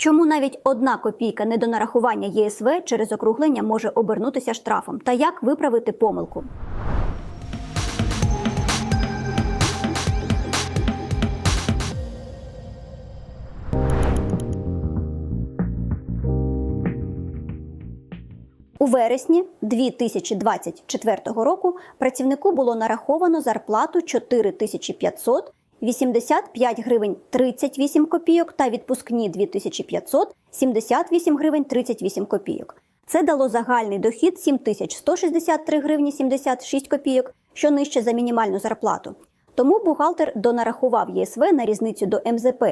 Чому навіть одна копійка недонарахування ЄСВ через округлення може обернутися штрафом? Та як виправити помилку? У вересні 2024 року працівнику було нараховано зарплату 4500 85 гривень 38 копійок та відпускні 2500 78 гривень 38 копійок. Це дало загальний дохід 7163 гривні 76 копійок, що нижче за мінімальну зарплату. Тому бухгалтер донарахував ЄСВ на різницю до МЗП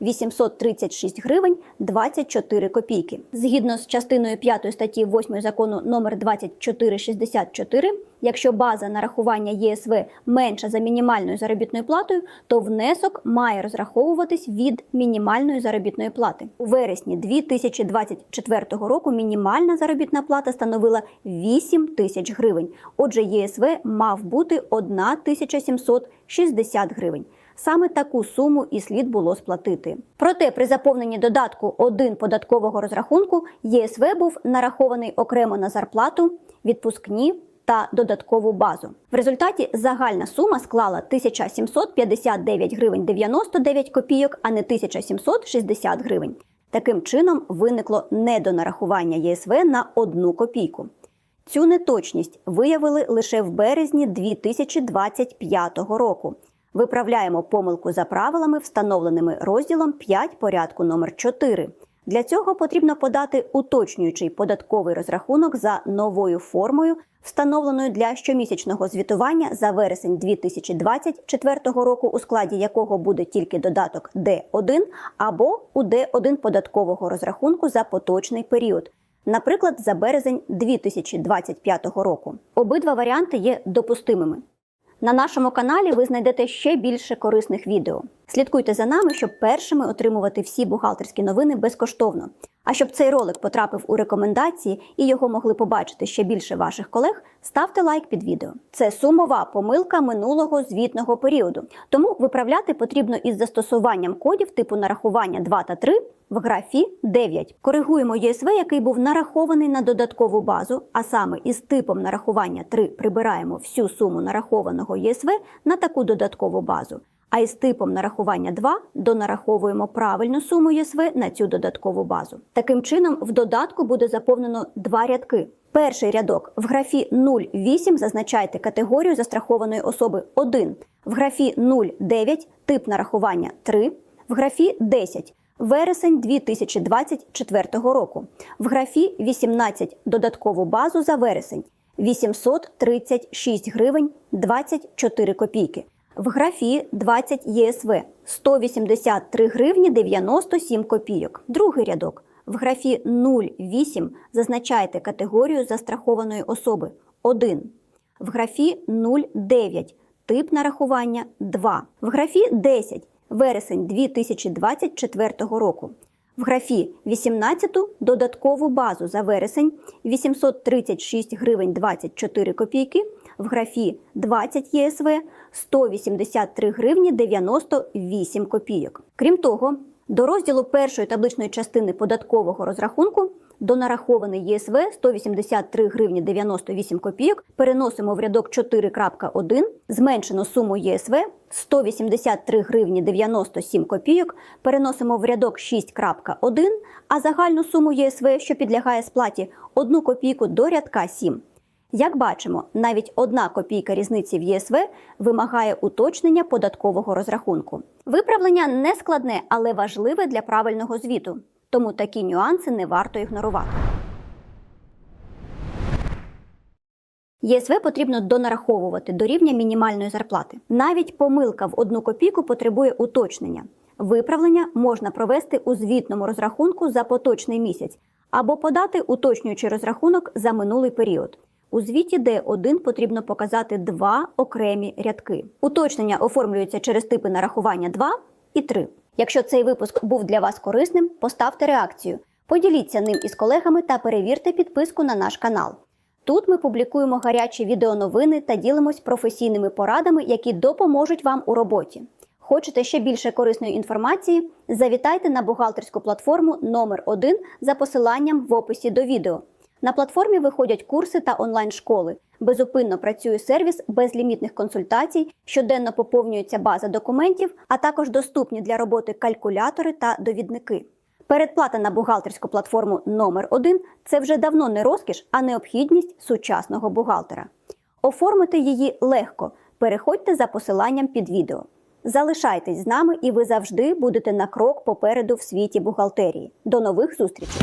836 гривень 24 копійки. Згідно з частиною 5 статті 8 закону номер 2464, якщо база нарахування ЄСВ менша за мінімальною заробітною платою, то внесок має розраховуватись від мінімальної заробітної плати. У вересні 2024 року мінімальна заробітна плата становила 8 тисяч гривень. Отже, ЄСВ мав бути 1760 гривень. Саме таку суму і слід було сплатити. Проте при заповненні додатку 1 податкового розрахунку ЄСВ був нарахований окремо на зарплату, відпускні та додаткову базу. В результаті загальна сума склала 1759 гривень 99 копійок, а не 1760 гривень. Таким чином виникло недонарахування ЄСВ на одну копійку. Цю неточність виявили лише в березні 2025 року. Виправляємо помилку за правилами, встановленими розділом 5 порядку номер 4. Для цього потрібно подати уточнюючий податковий розрахунок за новою формою, встановленою для щомісячного звітування за вересень 2024 року, у складі якого буде тільки додаток Д1 або у Д1 податкового розрахунку за поточний період. Наприклад, за березень 2025 року. Обидва варіанти є допустимими. На нашому каналі ви знайдете ще більше корисних відео. Слідкуйте за нами, щоб першими отримувати всі бухгалтерські новини безкоштовно. А щоб цей ролик потрапив у рекомендації і його могли побачити ще більше ваших колег, ставте лайк під відео. Це сумова помилка минулого звітного періоду. Тому виправляти потрібно із застосуванням кодів типу нарахування 2 та 3 в графі 9. Коригуємо ЄСВ, який був нарахований на додаткову базу, а саме із типом нарахування 3 прибираємо всю суму нарахованого ЄСВ на таку додаткову базу. А із типом нарахування 2 донараховуємо правильну суму ЄСВ на цю додаткову базу. Таким чином, в додатку буде заповнено два рядки. Перший рядок в графі 08 зазначайте категорію застрахованої особи 1, в графі 09 тип нарахування 3, в графі 10 вересень 2024 року, в графі 18 додаткову базу за вересень 836 гривень 24 копійки. В графі 20 ЄСВ 183 гривні 97 копійок. Другий рядок. В графі 08 зазначайте категорію застрахованої особи 1. В графі 09 тип нарахування 2. В графі 10 вересень 2024 року. В графі 18 додаткову базу за вересень 836 гривень 24 копійки. В графі 20 ЄСВ 183 гривні 98 копійок. Крім того, до розділу першої табличної частини податкового розрахунку до нарахований ЄСВ 183 гривні 98 копійок. Переносимо в рядок 4.1, зменшено суму ЄСВ 183 гривні 97 копійок. Переносимо в рядок 6.1, а загальну суму ЄСВ, що підлягає сплаті, 1 копійку до рядка 7. Як бачимо, навіть одна копійка різниці в ЄСВ вимагає уточнення податкового розрахунку. Виправлення не складне, але важливе для правильного звіту, тому такі нюанси не варто ігнорувати. ЄСВ потрібно донараховувати до рівня мінімальної зарплати. Навіть помилка в одну копійку потребує уточнення. Виправлення можна провести у звітному розрахунку за поточний місяць або подати уточнюючий розрахунок за минулий період. У звіті Д1 потрібно показати два окремі рядки. Уточнення оформлюються через типи нарахування 2 і 3. Якщо цей випуск був для вас корисним, поставте реакцію, поділіться ним із колегами та перевірте підписку на наш канал. Тут ми публікуємо гарячі відеоновини та ділимось професійними порадами, які допоможуть вам у роботі. Хочете ще більше корисної інформації? Завітайте на бухгалтерську платформу номер 1 за посиланням в описі до відео. На платформі виходять курси та онлайн-школи. Безупинно працює сервіс безлімітних консультацій, щоденно поповнюється база документів, а також доступні для роботи калькулятори та довідники. Передплата на бухгалтерську платформу номер 1 це вже давно не розкіш, а необхідність сучасного бухгалтера. Оформити її легко. Переходьте за посиланням під відео. Залишайтесь з нами, і ви завжди будете на крок попереду в світі бухгалтерії. До нових зустрічей!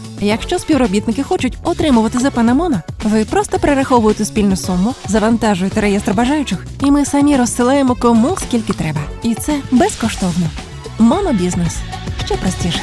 Якщо співробітники хочуть отримувати ЗП на Моно, ви просто перераховуєте спільну суму, завантажуєте реєстр бажаючих, і ми самі розсилаємо кому скільки треба. І це безкоштовно. Монобізнес ще простіше.